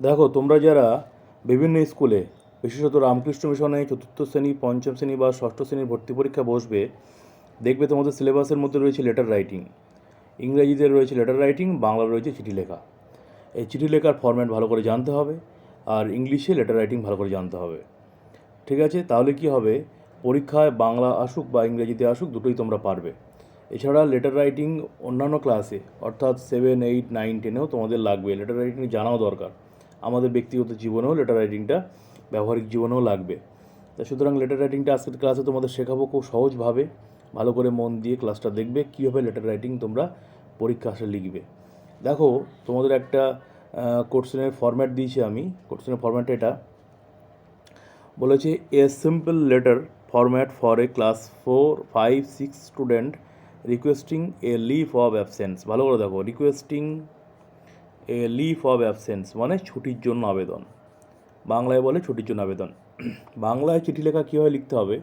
দেখো, তোমরা যারা বিভিন্ন স্কুলে, বিশেষত রামকৃষ্ণ মিশনে চতুর্থ শ্রেণি, পঞ্চম শ্রেণি বা ষষ্ঠ শ্রেণির ভর্তি পরীক্ষা বসবে, দেখবে তোমাদের সিলেবাসের মধ্যে রয়েছে লেটার রাইটিং ইংরেজিতে রয়েছে লেটার রাইটিং বাংলা রয়েছে চিঠি লেখা। এই চিঠি লেখার ফরম্যাট ভালো করে জানতে হবে, আর ইংলিশে লেটার রাইটিং ভালো করে জানতে হবে। ঠিক আছে? তাহলে কি হবে? পরীক্ষায় বাংলা আসুক বা ইংরেজিতে আসুক, দুটোই তোমরা পারবে। এছাড়া লেটার রাইটিং অন্যান্য ক্লাসে অর্থাৎ সেভেন এইট নাইন টেনেও তোমাদের লাগবে। লেটার রাইটিং জানাও দরকার। আমাদের ব্যক্তিগত জীবনেও লেটার রাইটিংটা ব্যবহারিক জীবনেও লাগবে। তা সুতরাং লেটার রাইটিংটা আজকের ক্লাসে তোমাদের শেখাবো খুব সহজভাবে। ভালো করে মন দিয়ে ক্লাসটা দেখবে, কীভাবে লেটার রাইটিং তোমরা পরীক্ষা আসে লিখবে। দেখো, তোমাদের একটা কোশ্চেনের ফরম্যাট দিয়েছি আমি। কোশ্চেনের ফরম্যাটটা এটা। বলেছে a simple letter format for a class four five six student requesting a leave of absence ভালো করে দেখো requesting a leave of absence মানে ছুটির জন্য আবেদন। বাংলায় বলে ছুটির জন্য আবেদন। বাংলায় চিঠি লেখা কীভাবে লিখতে হবে?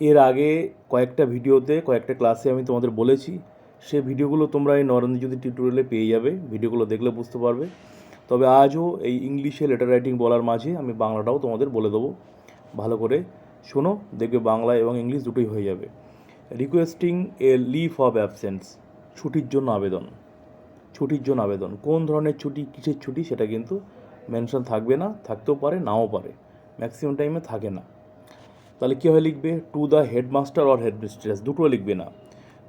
এর আগে কয়েকটা ভিডিওতে, কয়েকটা ক্লাসে আমি তোমাদের বলেছি। সে ভিডিওগুলো তোমরা এই নরেন্দ্র জ্যোতি টিউটোরিয়ালে পেয়ে যাবে। ভিডিওগুলো দেখলে বুঝতে পারবে। তবে আজও এই ইংলিশে লেটার রাইটিং বলার মাঝে আমি বাংলাটাও তোমাদের বলে দেবো। ভালো করে শোনো, দেখবে বাংলা এবং ইংলিশ দুটোই হয়ে যাবে। Requesting a leave of absence ছুটির জন্য আবেদন। ছুটির জন্য আবেদন। কোন ধরনের ছুটি, কিসের ছুটি সেটা কিন্তু মেনশন থাকবে না, থাকতেও পারে, নাও পারে। ম্যাক্সিমাম টাইমে থাকে না। তাহলে কীভাবে লিখবে? To the headmaster or headmistress দুটো লিখবে না।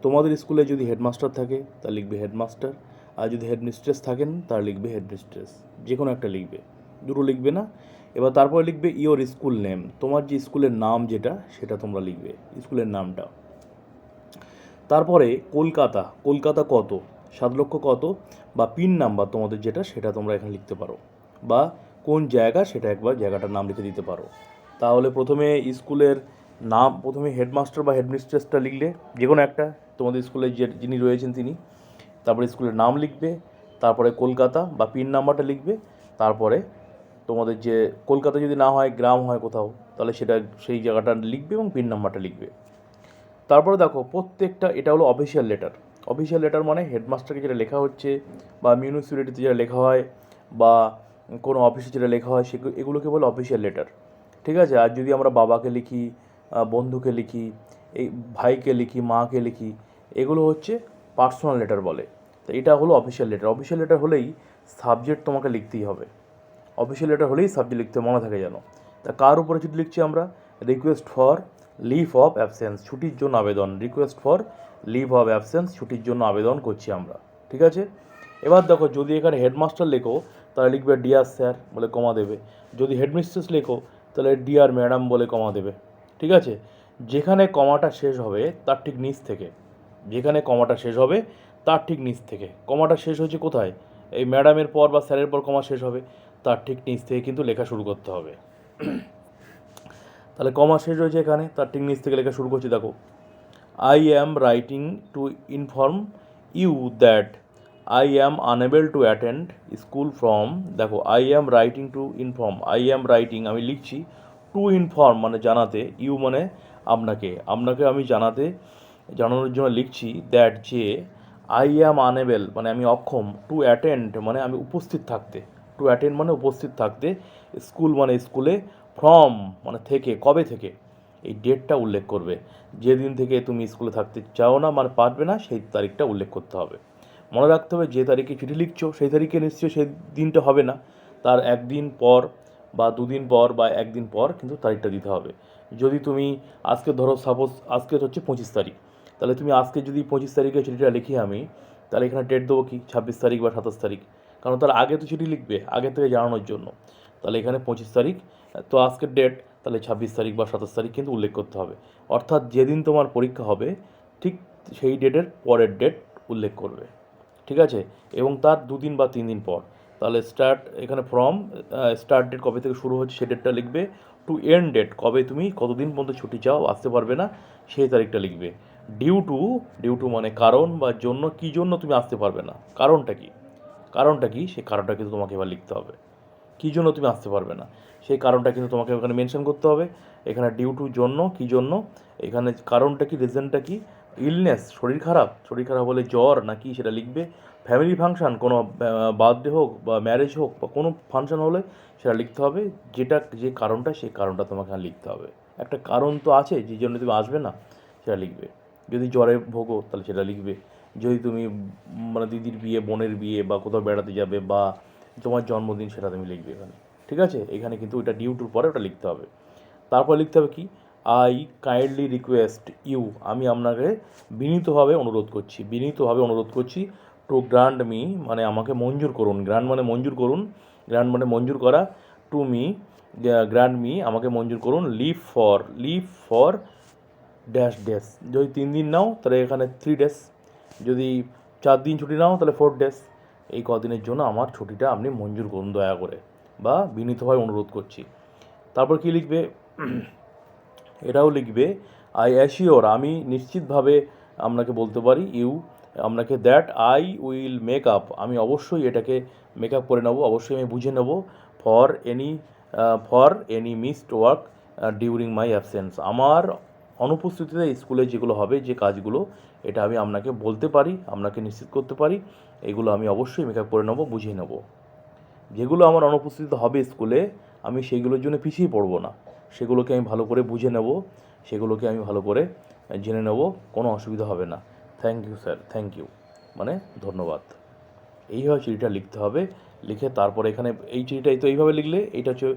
তোমাদের স্কুলে যদি হেডমাস্টার থাকে, তাহলে লিখবে হেডমাস্টার আর যদি হেডমিস্ট্রেস থাকেন তার লিখবে হেডমিস্ট্রেস যে কোনো একটা লিখবে। দুটো লিখবে না। এবার তারপরে লিখবে ইওর স্কুল নেম তোমার যে স্কুলের নাম যেটা, সেটা তোমরা লিখবে। স্কুলের নামটা। তারপরে কলকাতা। কলকাতা কত? সাত লক্ষ কত? বা পিন নাম্বার তোমাদের যেটা, সেটা তোমরা এখানে লিখতে পারো। বা কোন জায়গা, সেটা একবার জায়গাটার নাম লিখে দিতে পারো। তাহলে প্রথমে স্কুলের নাম, প্রথমে হেডমাস্টার বা হেডমিস্ট্রেসটা লিখলে যে কোনো একটা, তোমাদের স্কুলে যে যিনি রয়েছেন তিনি, তারপরে স্কুলের নাম লিখবে, তারপরে কলকাতা বা পিন নাম্বারটা লিখবে, তারপরে তোমাদের যে কলকাতা যদি না হয়, গ্রাম হয় কোথাও, তাহলে সেটা, সেই জায়গাটা লিখবে এবং পিন নাম্বারটা লিখবে। তারপরে দেখো, প্রত্যেকটা, এটা হলো অফিসিয়াল লেটার অফিসিয়াল লেটার মানে হেডমাস্টারকে যেটা লেখা হচ্ছে বা মিউনিসিপ্যালিটিতে যেটা লেখা হয় বা কোনো অফিসে যেটা লেখা হয় সেগুলো এগুলোকে বলে অফিসিয়াল লেটার ঠিক আছে? আর যদি আমরা বাবাকে লিখি বন্ধুকে লিখি, এই ভাইকে লিখি, মাকে লিখি, এগুলো হচ্ছে পার্সোনাল লেটার বলে। তো এটা হলো অফিসিয়াল লেটার অফিসিয়াল লেটার হলেই সাবজেক্ট তোমাকে লিখতেই হবে। অফিসিয়াল লেটার হলেই সাবজেক্ট লিখতে মনে থাকে যেন। তা কার উপরে চিঠি লিখছি আমরা? Request for leave of absence ছুটির জন্য আবেদন request for leave of absence ছুটির জন্য আবেদন করছি আমরা, ঠিক আছে? এবার দেখো, যদি এখানে হেডমাস্টার লেখো, তাহলে লিখবে ডিয়ার স্যার বলে কমা দেবে। যদি হেডমিস্ট্রেস লেখো, তাহলে ডিয়ার ম্যাডাম বলে কমা দেবে, ঠিক আছে? যেখানে কমাটা শেষ হবে, তার ঠিক নিচ থেকে। যেখানে কমাটা শেষ হবে, তার ঠিক নিচ থেকে। কমাটা শেষ হচ্ছে কোথায়? এই ম্যাডামের পর বা স্যারের পর কমা শেষ হবে, তার ঠিক নিচ থেকে কিন্তু লেখা শুরু করতে হবে। তাহলে কমা শেষ হয়েছে এখানে, তার ঠিক নিচ থেকে লেখা শুরু করছি, দেখো। I am writing to inform you that I am unable to attend school from দেখো I am writing to inform I am writing আমি লিখছি টু ইনফর্ম মানে জানাতে ইউ মানে আপনাকে। আপনাকে আমি জানাতে, জানানোর জন্য লিখছি দ্যাট যে আই অ্যাম আনএবল মানে আমি অক্ষম টু অ্যাটেন্ড মানে আমি উপস্থিত থাকতে। টু অ্যাটেন্ড মানে উপস্থিত থাকতে স্কুল মানে স্কুলে ফ্রম মানে থেকে, কবে থেকে, এই ডেটটা উল্লেখ করবে। যেদিন থেকে তুমি স্কুলে থাকতে চাও না মানে পারবে না, সেই তারিখটা উল্লেখ করতে হবে। মনে রাখতে হবে, যে তারিখে চিঠি লিখছো, সেই তারিখে নিশ্চয়ই সেই দিনটা হবে না। তার একদিন পর বা দুদিন পর বা একদিন পর কিন্তু তারিখটা দিতে হবে। যদি তুমি, আজকে ধরো সাপোজ আজকে হচ্ছে পঁচিশ তারিখ। তাহলে তুমি আজকে যদি পঁচিশ তারিখে চিঠিটা লিখি আমি, তাহলে এখানে ডেট দেবো কি? ছাব্বিশ তারিখ বা সাতাশ তারিখ। কারণ তার আগে তো চিঠি লিখবে, আগে থেকে জানানোর জন্য। তাহলে এখানে পঁচিশ তারিখ, তো আজকের ডেট তাহলে ছাব্বিশ তারিখ বা সাতাশ তারিখ কিন্তু উল্লেখ করতে হবে। অর্থাৎ যেদিন তোমার পরীক্ষা হবে, ঠিক সেই ডেটের পরের ডেট উল্লেখ করবে। ঠিক আছে? এবং তার দুদিন বা তিন দিন পর। তাহলে স্টার্ট এখানে ফর্ম স্টার্ট ডেট কবে থেকে শুরু হচ্ছে সেই ডেটটা লিখবে। টু এন্ড ডেট কবে তুমি কতদিন পর্যন্ত ছুটি চাও আসতে পারবে না, সেই তারিখটা লিখবে। ডিউ টু ডিউ টু মানে কারণ বা জন্য, কী জন্য তুমি আসতে পারবে না, কারণটা কি? কারণটা কি? সেই কারণটা কিন্তু তোমাকে এবার লিখতে হবে। কী জন্য তুমি আসতে পারবে না? সেই কারণটা কিন্তু তোমাকে ওখানে মেনশন করতে হবে। এখানে ডিউ টু জন্য, কী জন্য? এখানে কারণটা কি রিজনটা কি? ইলনেস শরীর খারাপ? শরীর খারাপ হলে জ্বর না কি সেটা লিখবে? ফ্যামিলি ফাংশন কোনো বার্থডে হোক বা ম্যারেজ হোক বা কোনো ফাংশন হলে সেটা লিখতে হবে। যেটা, যে কারণটা, সেই কারণটা তোমাকে লিখতে হবে। একটা কারণ তো আছে, যে জন্য তুমি আসবে না, সেটা লিখবে। যদি জ্বরে ভোগো, তাহলে সেটা লিখবে। যদি তুমি মানে দিদির বিয়ে, বোনের বিয়ে বা কোথাও বেড়াতে যাবে বা তোমার জন্মদিন সেটা তুমি লিখবে এখানে, ঠিক আছে? এখানে কিন্তু ওইটা ডিউ টুর পরে ওটা লিখতে হবে। তারপর লিখতে হবে কি? আই কাইন্ডলি রিকোয়েস্ট ইউ আমি আপনাকে বিনীতভাবে অনুরোধ করছি, বিনীতভাবে অনুরোধ করছি টু গ্রান্ড মি মানে আমাকে মঞ্জুর করুন গ্রান্ড মানে মঞ্জুর করুন গ্রান্ড মানে মঞ্জুর করা টু মি গ্রান্ড মি আমাকে মঞ্জুর করুন leave for leave for dash dash যদি তিন দিন নাও, তাহলে এখানে থ্রি ড্যাশ যদি চার দিন ছুটি নাও, তাহলে ফোর ড্যাশ এই কদিনের জন্য আমার ছুটিটা আপনি মঞ্জুর করুন দয়া করে বা বিনীতভাবে অনুরোধ করছি। তারপর কি লিখবে? এটাও লিখবে আই অ্যাসিওর আমি নিশ্চিতভাবে আপনাকে বলতে পারি ইউ আপনাকে that I will make up আমি অবশ্যই এটাকে মেক আপ করে নেব, অবশ্যই আমি বুঝে নেব for any for any missed work during my absence আমার অনুপস্থিতিতে স্কুলে যেগুলো হবে, যে কাজগুলো, এটা আমি আপনাকে বলতে পারি, আপনাকে নিশ্চিত করতে পারি। এগুলো আমি অবশ্যই মেক আপ করে নেব, বুঝিয়ে নেব। যেগুলো আমার অনুপস্থিত হবে স্কুলে, আমি সেইগুলোর জন্য পিছিয়ে পড়ব না। সেগুলোকে আমি ভালো করে বুঝে নেব, সেগুলোকে আমি ভালো করে জেনে নেব, কোনো অসুবিধা হবে না। Thank you sir thank you মানে ধন্যবাদ। এইভাবে চিঠিটা লিখতে হবে। লিখে তারপরে এখানে এই চিঠিটা তো এইভাবে লিখলে এটা হচ্ছে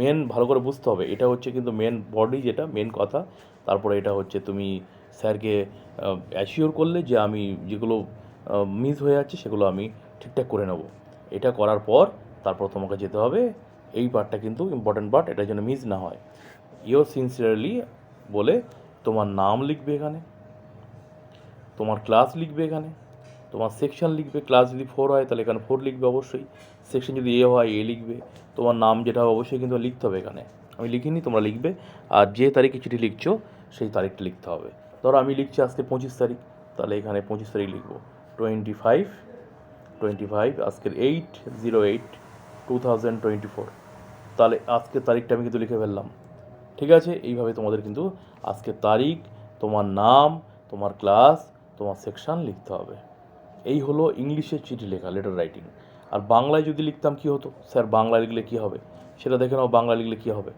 মেন ভালো করে বুঝতে হবে। এটা হচ্ছে কিন্তু মেন বডি যেটা মেন কথা। তারপরে এটা হচ্ছে তুমি স্যারকে অ্যাসিওর করলে যে আমি যেগুলো মিস হয়ে যাচ্ছে সেগুলো আমি ঠিকঠাক করে নেব। এটা করার পর তারপর তোমাকে যেতে হবে। এই পার্টটা কিন্তু ইম্পর্ট্যান্ট পার্ট এটা যেন মিস না হয়। ইও সিনসিয়ারলি বলে তোমার নাম লিখবে এখানে। তোমার ক্লাস লিখবে এখানে। তোমার সেকশন লিখবে ক্লাস যদি ফোর হয়, তাহলে এখানে ফোর লিখবে অবশ্যই। সেকশন যদি এ হয় এ লিখবে। তোমার নাম যেটা হবে, অবশ্যই কিন্তু লিখতে হবে এখানে। আমি লিখিনি, তোমরা লিখবে। আর যে তারিখে চিঠি লিখছো, সেই তারিখটা লিখতে হবে। ধরো আমি লিখছি আজকে পঁচিশ তারিখ, তাহলে এখানে পঁচিশ তারিখ লিখব। টোয়েন্টি ফাইভ টোয়েন্টি ফাইভ আজকের eight zero eight two thousand twenty four তাহলে আজকের তারিখটা আমি কিন্তু লিখে ফেললাম। ঠিক আছে? এইভাবে তোমাদের কিন্তু আজকের তারিখ, তোমার নাম, তোমার ক্লাস তোমার সেকশন লিখতে হবে। এই হলো ইংলিশের চিঠি লেখা লেটার রাইটিং আর বাংলায় যদি লিখতাম কি হতো? স্যার, বাংলা লিখলে কি হবে? সেটা দেখে নাও, বাংলা লিখলে কি হবে?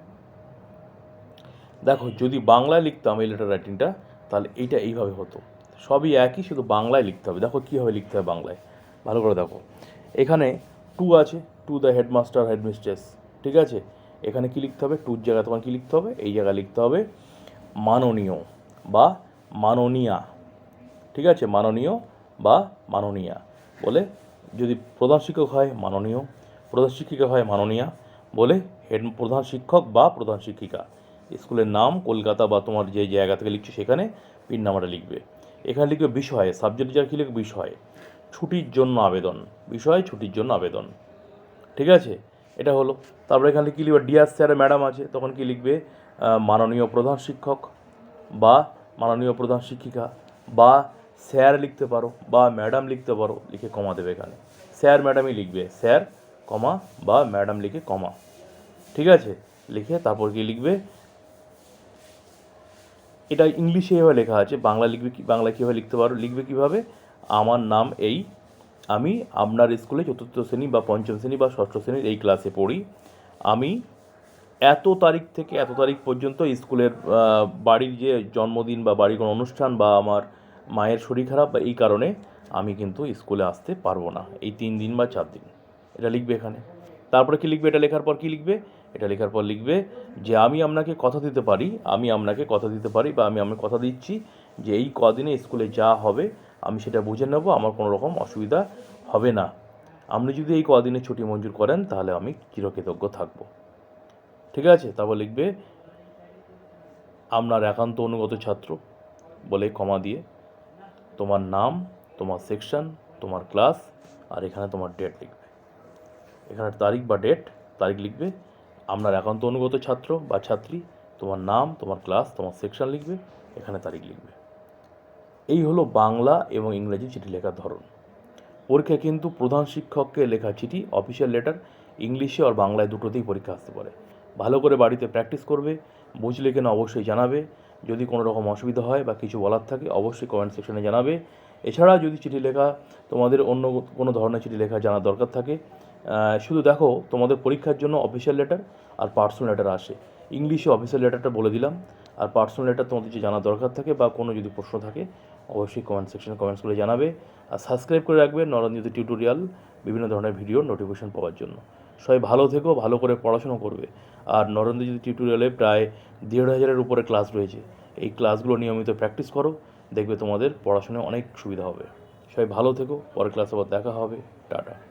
দেখো, যদি বাংলায় লিখতাম এই লেটার রাইটিংটা তাহলে এইটা এইভাবে হতো। সবই একই, শুধু বাংলায় লিখতে হবে। দেখো কীভাবে লিখতে হবে বাংলায়। ভালো করে দেখো। এখানে টু আছে, টু দ্য হেডমাস্টার, হেডমিস্ট্রেস। ঠিক আছে? এখানে কি লিখতে হবে? টুর জায়গায় তোমার কী লিখতে হবে? এই জায়গায় লিখতে হবে মাননীয় বা মাননীয়া। ঠিক আছে? মাননীয় বা মাননীয়া বলে যদি প্রধান শিক্ষক হয় মাননীয়, প্রধান শিক্ষিকা হয় মাননীয়া বলে হেড প্রধান শিক্ষক বা প্রধান শিক্ষিকা। স্কুলের নাম, কলকাতা বা তোমার যে জায়গা থেকে লিখছো সেখানে পিন নাম্বারটা লিখবে। এখানে লিখবে বিষয়ে সাবজেক্ট যা কী লিখবে? বিষয়। ছুটির জন্য আবেদন, বিষয়, ছুটির জন্য আবেদন। ঠিক আছে? এটা হলো। তারপরে এখানে কী লিখবে? ডিয়ার স্যার ম্যাডাম আছে, তখন কি লিখবে? মাননীয় প্রধান শিক্ষক বা মাননীয় প্রধান শিক্ষিকা বা স্যার লিখতে পারো বা ম্যাডাম লিখতে পারো, লিখে কমা দেবে এখানে। স্যার, ম্যাডামই লিখবে। স্যার, কমা বা ম্যাডাম লিখে কমা। ঠিক আছে? লিখে তারপর কি লিখবে? এটা ইংলিশে এভাবে লেখা আছে। বাংলা লিখবে কি বাংলা কীভাবে লিখতে পারো? লিখবে কীভাবে? আমার নাম এই। আমি আপনার স্কুলে চতুর্থ শ্রেণি বা পঞ্চম শ্রেণি বা ষষ্ঠ শ্রেণির এই ক্লাসে পড়ি। আমি এত তারিখ থেকে এত তারিখ পর্যন্ত স্কুলের বাড়ির যে জন্মদিন বা বাড়ির কোনো অনুষ্ঠান বা আমার মায়ের শরীর খারাপ বা এই কারণে আমি কিন্তু স্কুলে আসতে পারব না। এই তিন দিন বা চার দিন। এটা লিখবে এখানে। তারপরে কি লিখবে? এটা লেখার পর কি লিখবে? এটা লেখার পর লিখবে যে আমি আপনাকে কথা দিতে পারি, আমি আপনাকে কথা দিতে পারি বা আমি আমি কথা দিচ্ছি যে এই কদিনে স্কুলে যা হবে, আমি সেটা বুঝে নেব, আমার কোনো রকম অসুবিধা হবে না। আপনি যদি এই কদিনে ছুটি মঞ্জুর করেন, তাহলে আমি চিরকৃতজ্ঞ থাকব। ঠিক আছে? তারপর লিখবে, আপনার একান্ত অনুগত ছাত্র বলে কমা দিয়ে। তোমার নাম, তোমার সেকশন তোমার ক্লাস আর এখানে তোমার ডেট লিখবে। এখানে তারিখ বা ডেট তারিখ লিখবে। আপনার একান্ত অনুগত ছাত্র বা ছাত্রী, তোমার নাম, তোমার ক্লাস তোমার সেকশন লিখবে, এখানে তারিখ লিখবে। এই হলো বাংলা এবং ইংরেজি চিঠি লেখার ধরন। পরীক্ষায় কিন্তু প্রধান শিক্ষককে লেখা চিঠি অফিসিয়াল লেটার ইংলিশে আর বাংলায় দুটোতেই পরীক্ষা আসতে পারে। ভালো করে বাড়িতে প্র্যাকটিস করবে বুঝলে কিনা অবশ্যই জানাবে যদি কোনো রকম অসুবিধা হয় বা কিছু বলার থাকে, অবশ্যই কমেন্ট সেকশনে জানাবে। এছাড়া যদি চিঠি লেখা, তোমাদের অন্য কোনো ধরনের চিঠি লেখা জানার দরকার থাকে শুধু দেখো, তোমাদের পরীক্ষার জন্য অফিসিয়াল লেটার আর পার্সোনাল লেটার আসে। ইংলিশে অফিসিয়াল লেটারটা বলে দিলাম, আর পার্সোনাল লেটার তোমাদের যে জানার দরকার থাকে বা কোনো যদি প্রশ্ন থাকে, অবশ্যই কমেন্ট সেকশনে কমেন্টস করে জানাবে। আর সাবস্ক্রাইব করে রাখবে নরেন্দ্র টিউটোরিয়াল বিভিন্ন ধরনের ভিডিও নোটিফিকেশন পাওয়ার জন্য। সবাই ভালো থেকো, ভালো করে পড়াশুনো করবে। আর নরেন্দ্র জ্যোতি টিউটোরিয়ালে প্রায় দেড় হাজারের উপরে ক্লাস রয়েছে। এই ক্লাসগুলো নিয়মিত প্র্যাকটিস করো, দেখবে তোমাদের পড়াশোনায় অনেক সুবিধা হবে। সবাই ভালো থেকো, পরের ক্লাসে আবার দেখা হবে। টাটা।